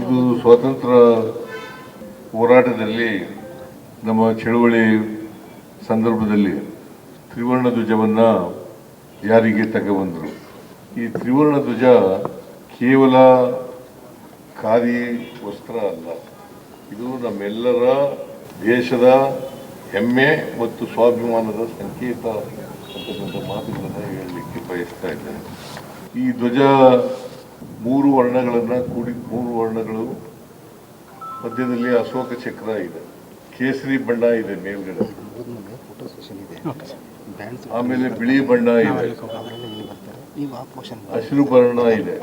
ಇದು ಸ್ವಾತಂತ್ರ್ಯ ಹೋರಾಟದಲ್ಲಿ ನಮ್ಮ ಚಳುವಳಿ ಸಂದರ್ಭದಲ್ಲಿ ತ್ರಿವರ್ಣ ಧ್ವಜವನ್ನು ಯಾರಿಗೆ ತಗೊಬಂದರು ಈ ತ್ರಿವರ್ಣ ಧ್ವಜ ಕೇವಲ ಖಾದಿ ವಸ್ತ್ರ ಅಲ್ಲ. ಇದು ನಮ್ಮೆಲ್ಲರ ದೇಶದ ಹೆಮ್ಮೆ ಮತ್ತು ಸ್ವಾಭಿಮಾನದ ಸಂಕೇತ ಅಂತಕ್ಕಂಥ ಮಾತುಗಳನ್ನು ಹೇಳಲಿಕ್ಕೆ ಬಯಸ್ತಾ ಇದ್ದೇನೆ. ಈ ಧ್ವಜ ಮೂರು ವರ್ಣಗಳನ್ನು ಕೂಡಿ ಮೂರು ವರ್ಣಗಳು ಮಧ್ಯದಲ್ಲಿ ಅಶೋಕ ಚಕ್ರ ಇದೆ ಕೇಸರಿ ಬಣ್ಣ ಇದೆ ಮೇಲ್ಗಡೆ. ಫೋಟೋ ಸೆಷನ್ ಇದೆ. ಬ್ಯಾಂಡ್ಸ್ ಆಮೇಲೆ ಬಿಳಿ ಬಣ್ಣ ಇದೆ. ಹಸಿರು ಬಣ್ಣ ಇದೆ.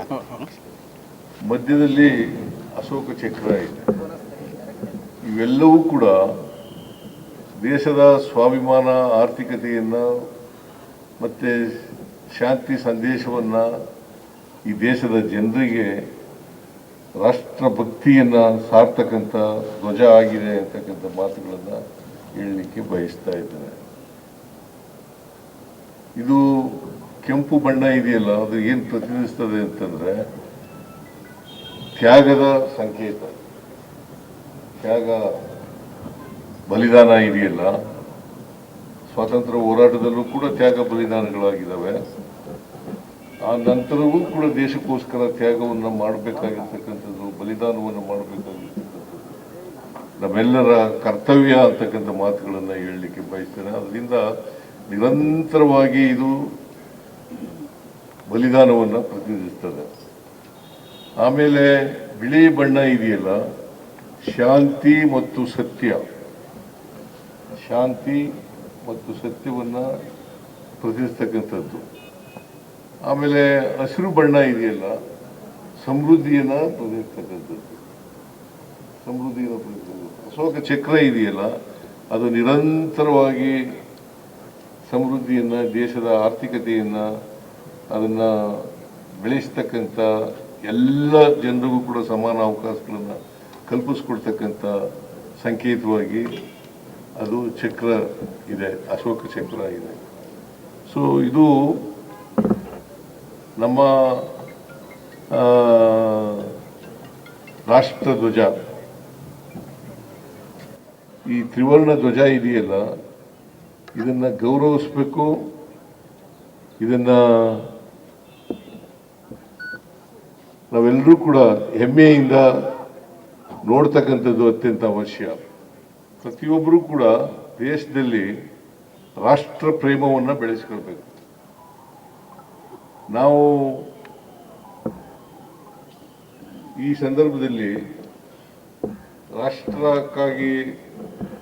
ಮಧ್ಯದಲ್ಲಿ ಅಶೋಕ ಚಕ್ರ ಇದೆ. ಇವೆಲ್ಲವೂ ಕೂಡ ದೇಶದ ಸ್ವಾಭಿಮಾನ ಆರ್ಥಿಕತೆಯನ್ನು ಮತ್ತು ಶಾಂತಿ ಸಂದೇಶವನ್ನು ಈ ದೇಶದ ಜನರಿಗೆ ರಾಷ್ಟ್ರಭಕ್ತಿಯನ್ನು ಸಾರ್ತಕ್ಕಂಥ ಧ್ವಜ ಆಗಿದೆ ಅಂತಕ್ಕಂಥ ಮಾತುಗಳನ್ನು ಹೇಳಲಿಕ್ಕೆ ಬಯಸ್ತಾ ಇದ್ದೇನೆ. ಇದು ಕೆಂಪು ಬಣ್ಣ ಇದೆಯಲ್ಲ, ಅದು ಏನು ಪ್ರತಿನಿಧಿಸ್ತದೆ ಅಂತಂದರೆ ತ್ಯಾಗದ ಸಂಕೇತ. ತ್ಯಾಗ ಬಲಿದಾನ ಇದೆಯಲ್ಲ, ಸ್ವಾತಂತ್ರ್ಯ ಹೋರಾಟದಲ್ಲೂ ಕೂಡ ತ್ಯಾಗ ಬಲಿದಾನಗಳಾಗಿದ್ದಾವೆ. ಆ ನಂತರವೂ ಕೂಡ ದೇಶಕ್ಕೋಸ್ಕರ ತ್ಯಾಗವನ್ನು ಮಾಡಬೇಕಾಗಿರ್ತಕ್ಕಂಥದ್ದು, ಬಲಿದಾನವನ್ನು ಮಾಡಬೇಕಾಗಿರ್ತಕ್ಕಂಥದ್ದು. ನಮ್ಮೆಲ್ಲರ ಕರ್ತವ್ಯ ಅಂತಕ್ಕಂಥ ಮಾತುಗಳನ್ನು ಹೇಳಲಿಕ್ಕೆ ಬಯಸ್ತೇನೆ. ಅದರಿಂದ ನಿರಂತರವಾಗಿ ಇದು ಬಲಿದಾನವನ್ನು ಪ್ರತಿನಿಧಿಸ್ತದೆ. ಆಮೇಲೆ ಬಿಳಿ ಬಣ್ಣ ಇದೆಯಲ್ಲ, ಶಾಂತಿ ಮತ್ತು ಸತ್ಯ. ಶಾಂತಿ ಮತ್ತು ಸತ್ಯವನ್ನು ಪ್ರತಿನಿಧಿಸ್ತಕ್ಕಂಥದ್ದು. ಆಮೇಲೆ ಹಸಿರು ಬಣ್ಣ ಇದೆಯಲ್ಲ, ಸಮೃದ್ಧಿಯನ್ನು ಪ್ರದೇಶದ್ದು ಸಮೃದ್ಧಿಯನ್ನು ಅಶೋಕ ಚಕ್ರ ಇದೆಯಲ್ಲ, ಅದು ನಿರಂತರವಾಗಿ ಸಮೃದ್ಧಿಯನ್ನು, ದೇಶದ ಆರ್ಥಿಕತೆಯನ್ನು, ಅದನ್ನು ಬೆಳೆಸ್ತಕ್ಕಂಥ ಎಲ್ಲ ಜನರಿಗೂ ಕೂಡ ಸಮಾನ ಅವಕಾಶಗಳನ್ನು ಕಲ್ಪಿಸ್ಕೊಡ್ತಕ್ಕಂಥ ಸಂಕೇತವಾಗಿ ಅದು ಚಕ್ರ ಇದೆ, ಅಶೋಕ ಚಕ್ರ ಇದೆ. ಸೊ ಇದು ನಮ್ಮ ರಾಷ್ಟ್ರ ರಾಷ್ಟ್ರಧ್ವಜ ಈ ತ್ರಿವರ್ಣ ಧ್ವಜ ಇದೆಯಲ್ಲ, ಇದನ್ನ ಗೌರವಿಸ್ಬೇಕು, ಇದನ್ನ ನಾವೆಲ್ಲರೂ ಕೂಡ ಹೆಮ್ಮೆಯಿಂದ ನೋಡ್ತಕ್ಕಂಥದ್ದು ಅತ್ಯಂತ ಅವಶ್ಯ. ಪ್ರತಿಯೊಬ್ಬರೂ ಕೂಡ ದೇಶದಲ್ಲಿ ರಾಷ್ಟ್ರ ಪ್ರೇಮವನ್ನು ಬೆಳೆಸ್ಕೊಳ್ಬೇಕು. ನಾವು ಈ ಸಂದರ್ಭದಲ್ಲಿ ರಾಷ್ಟ್ರಕ್ಕಾಗಿ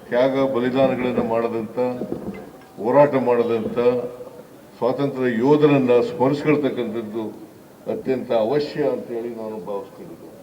ತ್ಯಾಗ ಬಲಿದಾನಗಳನ್ನು ಮಾಡದಂಥ ಹೋರಾಟ ಮಾಡದಂಥ ಸ್ವಾತಂತ್ರ್ಯ ಯೋಧರನ್ನು ಸ್ಮರಿಸ್ಕೊಳ್ತಕ್ಕಂಥದ್ದು ಅತ್ಯಂತ ಅವಶ್ಯ ಅಂತೇಳಿ ನಾನು ಭಾವಿಸ್ಕೊಂಡಿದ್ದೆ